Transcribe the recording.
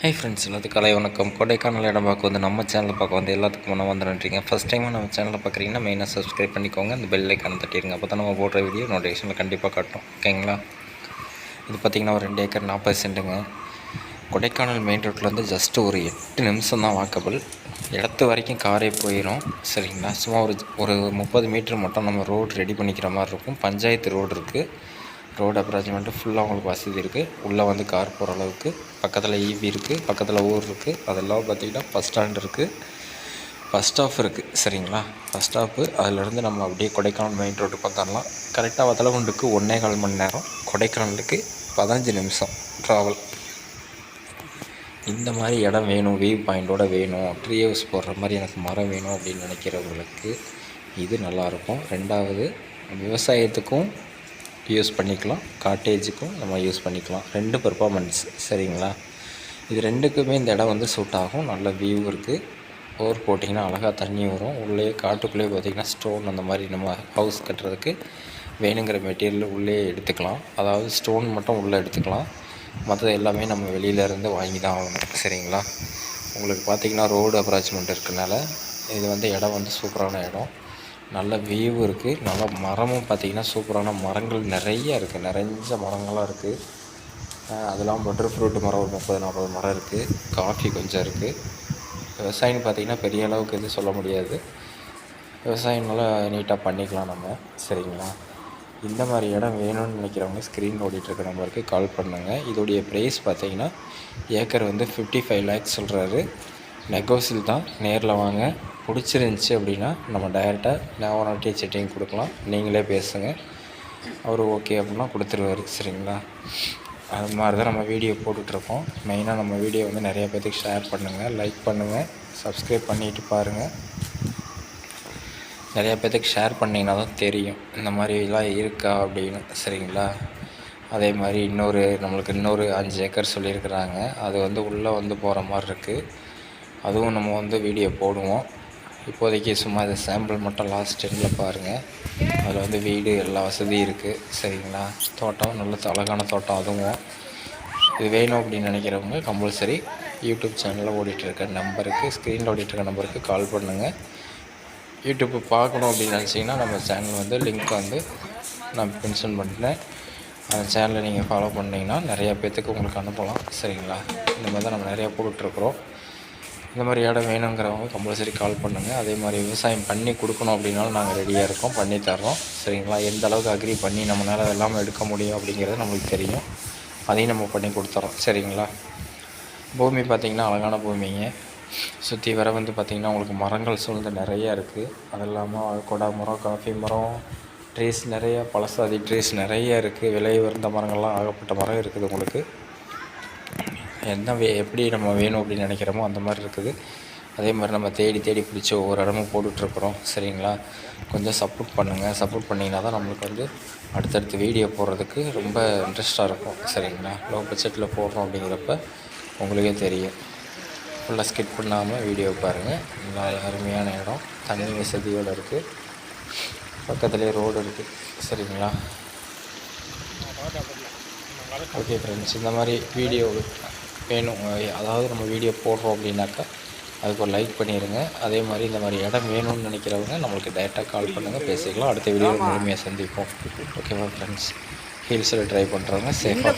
Hi friends எல்லாத்துக்கும் கலை வணக்கம். கொடைக்கானல் இடம் பார்க்க வந்து நம்ம சேனலில் பார்க்க வந்து எல்லாத்துக்கும் முன்ன வந்து நன்றிங்க. ஃபஸ்ட் டைமாக நம்ம சேனலில் பார்க்குறீங்கன்னா மெயினாக சப்ஸ்கிரைப் பண்ணிக்கோங்க. அந்த பெல் ஐக்கான தட்டிடுங்க. அப்போ தான் நம்ம போடுற வீடியோ நோட்டிஃபிகேஷனில் கண்டிப்பாக காட்டும். ஓகேங்களா இது பார்த்திங்கன்னா ஒரு ரெண்டு ஏக்கர் நாற்பது சென்ட்டுங்க கொடைக்கானல் மெயின் ரோட்லேருந்து ஜஸ்ட்டு ஒரு எட்டு நிமிஷம் தான் வாக்கபிள் இடத்து வரைக்கும் காரே போயிடும் சரிங்களா? சும்மா ஒரு ஒரு முப்பது மீட்ரு மட்டும் நம்ம ரோடு ரெடி பண்ணிக்கிற மாதிரி இருக்கும். பஞ்சாயத்து ரோடு இருக்குது ரோடு அப்ராச்மெண்ட்டு ஃபுல்லாக உங்களுக்கு வசதி இருக்குது உள்ளே வந்து கார் போகிற அளவுக்கு. பக்கத்தில் ஈபி இருக்குது பக்கத்தில் ஊர் இருக்குது அதெல்லாம் பார்த்திங்கன்னா பஸ் ஸ்டாண்ட் இருக்குது பஸ் ஸ்டாப் இருக்குது சரிங்களா? பஸ் ஸ்டாப்பு அதிலேருந்து நம்ம அப்படியே கொடைக்கானல் மெயின் ரோட்டுக்கு வந்துடலாம் கரெக்டாக வத்தலகுண்டுக்கு ஒன்றே கால் மணி நேரம். கொடைக்கானலுக்கு பதினஞ்சு நிமிஷம் ட்ராவல் இந்த மாதிரி இடம் வேணும் வியூ பாயிண்ட்டோடு வேணும் ட்ரீ ஹவுஸ் போடுற மாதிரி எனக்கு மரம் வேணும் அப்படின்னு நினைக்கிறவங்களுக்கு இது நல்லாயிருக்கும் ரெண்டாவது விவசாயத்துக்கும் யூஸ் பண்ணிக்கலாம். காட்டேஜுக்கும் நம்ம யூஸ் பண்ணிக்கலாம். ரெண்டு பெர்ஃபார்மன்ஸ் சரிங்களா? இது ரெண்டுக்குமே இந்த இடம் வந்து சூட் ஆகும். நல்ல வியூ இருக்குது போர் போட்டிங்கன்னா அழகாக தண்ணி வரும். உள்ளே காட்டுக்குள்ளேயே பார்த்திங்கன்னா ஸ்டோன் அந்த மாதிரி நம்ம ஹவுஸ் கட்டுறதுக்கு வேணுங்கிற மெட்டீரியல் உள்ளே எடுத்துக்கலாம். அதாவது ஸ்டோன் மட்டும் உள்ளே எடுத்துக்கலாம். மற்றது எல்லாமே நம்ம வெளியிலேருந்து வாங்கி தான் ஆகணும். சரிங்களா? உங்களுக்கு பார்த்திங்கன்னா ரோடு அப்ராச்மெண்ட் இருக்கனால இது வந்து இடம் வந்து சூப்பரான இடம். நல்ல வியூ இருக்குது நல்ல மரமும் பார்த்திங்கன்னா சூப்பரான மரங்கள் நிறைய இருக்குது நிறைஞ்ச மரங்களாக இருக்குது அதெல்லாம் பட்டர் ஃப்ரூட் மரம் ஒரு முப்பது நாற்பது மரம் இருக்குது காஃபி கொஞ்சம் இருக்குது விவசாயம் பார்த்திங்கன்னா பெரிய அளவுக்கு எதுவும் சொல்ல முடியாது. விவசாயம் நல்லா நீட்டாக பண்ணிக்கலாம் நம்ம. சரிங்களா? இந்த மாதிரி இடம் வேணும்னு நினைக்கிறவங்க ஸ்க்ரீன் ஓடிட்டுருக்க நம்பருக்கு கால் பண்ணுங்கள் இதோடைய ப்ரைஸ் பார்த்தீங்கன்னா ஏக்கர் வந்து ஃபிஃப்டி ஃபைவ் லேக்ஸ் சொல்கிறாரு நெகோசில் தான். நேரில் வாங்க. பிடிச்சிருந்துச்சி அப்படின்னா நம்ம டைரெக்டாக டீ செட்டிங் கொடுக்கலாம். நீங்களே பேசுங்க. அவர் ஓகே அப்படின்னா கொடுத்துருவாரு. சரிங்களா? அது மாதிரி தான் நம்ம வீடியோ போட்டுட்ருக்கோம். மெயினாக நம்ம வீடியோ வந்து நிறைய பேர்த்துக்கு ஷேர் பண்ணுங்கள் லைக் பண்ணுங்கள் சப்ஸ்கிரைப் பண்ணிட்டு பாருங்கள் நிறையா பேர்த்துக்கு ஷேர் பண்ணிங்கன்னா தான் தெரியும். இந்த மாதிரிலாம் இருக்கா அப்படின்னு. சரிங்களா? அதே மாதிரி இன்னொரு நம்மளுக்கு இன்னொரு அஞ்சு ஏக்கர் சொல்லியிருக்கிறாங்க. அது வந்து உள்ளே வந்து போகிற மாதிரி இருக்குது அதுவும் நம்ம வந்து வீடியோ போடுவோம். இப்போதைக்கு சும்மா இது சாம்பிள் மட்டும் லாஸ்ட் எண்டில் பாருங்கள் அதில் வந்து வீடு எல்லா வசதியும் இருக்குது சரிங்களா? தோட்டம் நல்ல அழகான தோட்டம் அதுவும். இது வேணும் அப்படின்னு நினைக்கிறவங்க கம்பல்சரி யூடியூப் சேனலில் ஓடிட்டுருக்க நம்பருக்கு ஸ்க்ரீனில் ஓடிட்டுருக்க நம்பருக்கு கால் பண்ணுங்கள் யூடியூப்பு பார்க்கணும் அப்படின்னு நினச்சிங்கன்னா நம்ம சேனல் வந்து லிங்க் வந்து நான் மென்ஷன் பண்ணிட்டேன் அந்த சேனலை நீங்கள் ஃபாலோ பண்ணிங்கன்னா நிறையா பேர்த்துக்கு உங்களுக்கு அனுப்பலாம். சரிங்களா? இந்த மாதிரி தான் நம்ம நிறையா போட்டுட்ருக்குறோம். இந்த மாதிரி இடம் வேணுங்கிறவங்க கம்பல்சரி கால் பண்ணுங்கள் அதே மாதிரி விவசாயம் பண்ணி கொடுக்கணும் அப்படின்னாலும் நாங்கள் ரெடியாக இருக்கோம் பண்ணி தர்றோம். சரிங்களா? எந்த அளவுக்கு அக்ரி பண்ணி நம்மளால் எல்லாமே எடுக்க முடியும் அப்படிங்கிறது நம்மளுக்கு தெரியும். அதையும் நம்ம பண்ணி கொடுத்துறோம். சரிங்களா? பூமி பார்த்திங்கன்னா அழகான பூமிங்க. சுற்றி வர வந்து பார்த்திங்கன்னா உங்களுக்கு மரங்கள் சூழ்ந்து நிறையா இருக்குது அது இல்லாமல் கொடா மரம் காஃபி மரம் ட்ரீஸ் நிறையா பழசாதி ட்ரீஸ் நிறைய இருக்குது விலை உயர்ந்த மரங்கள்லாம் ஆகப்பட்ட மரம் இருக்குது உங்களுக்கு. என்ன வே எப்படி நம்ம வேணும் அப்படின்னு நினைக்கிறோமோ அந்த மாதிரி இருக்குது. அதே மாதிரி நம்ம தேடி தேடி பிடிச்சி ஒவ்வொரு இடமும் போட்டுட்ருக்குறோம். சரிங்களா? கொஞ்சம் சப்போர்ட் பண்ணுங்கள் சப்போர்ட் பண்ணிங்கன்னா தான் நம்மளுக்கு வந்து அடுத்தடுத்து வீடியோ போடுறதுக்கு ரொம்ப இன்ட்ரெஸ்ட்டாக இருக்கும். சரிங்களா? லோ பட்ஜெட்டில் போடுறோம் அப்படிங்கிறப்ப உங்களுக்கே தெரியும். ஃபுல்லாக ஸ்கிப் பண்ணாமல் வீடியோ பாருங்கள் நல்லா அருமையான இடம். தண்ணி வசதியோடு இருக்குது பக்கத்துலேயே ரோடு இருக்குது சரிங்களா? ஓகே ஃப்ரெண்ட்ஸ் இந்த மாதிரி வீடியோ வேணும். அதாவது நம்ம வீடியோ போடுறோம் அப்படின்னாக்கா அதுக்கு ஒரு லைக் பண்ணிடுங்க அதே மாதிரி இந்த மாதிரி இடம் வேணும்னு நினைக்கிறவங்க நம்மளுக்கு டேரெக்டாக கால் பண்ணுங்கள் பேசிக்கலாம். அடுத்த வீடியோவில் முழுமையாக சந்திப்போம். ஓகேவா ஃப்ரெண்ட்ஸ் ஹில்ஸில் ட்ரை பண்ணுறவங்க சேஃபாக